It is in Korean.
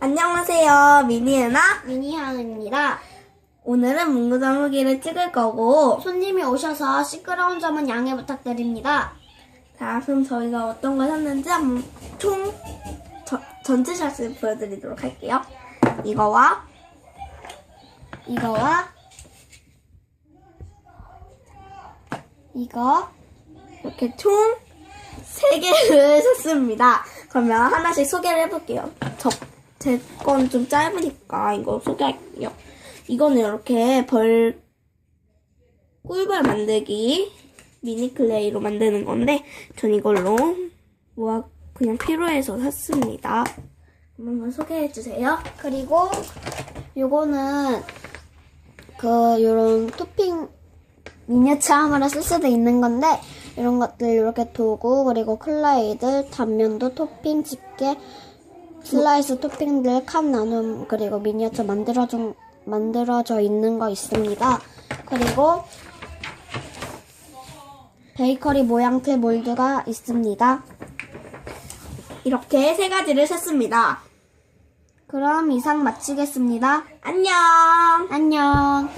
안녕하세요. 미니은아. 미니하은입니다. 오늘은 문구자무기를 찍을 거고, 손님이 오셔서 시끄러운 점은 양해 부탁드립니다. 자, 그럼 저희가 어떤 걸 샀는지 한번 총 저- 전체 샷을 보여드리도록 할게요. 이거와 이거와 이거 이렇게 총 3개를 샀습니다. 그러면 하나씩 소개를 해볼게요. 저, 제 건 좀 짧으니까 이거 소개할게요. 이거는 이렇게 벌, 꿀벌 만들기 미니 클레이로 만드는 건데, 전 이걸로 뭐 그냥 필요해서 샀습니다. 한번 소개해 주세요. 그리고 요거는 그 요런 토핑 미니어처 함으로 쓸 수도 있는 건데 이런 것들 이렇게 도구 그리고 클라이드 단면도 토핑 집게 슬라이스 토핑들 칸 나눔 그리고 미니어처 만들어준 만들어져 있는 거 있습니다. 그리고 베이커리 모양틀 몰드가 있습니다. 이렇게 세 가지를 샀습니다. 그럼 이상 마치겠습니다. 안녕! 안녕.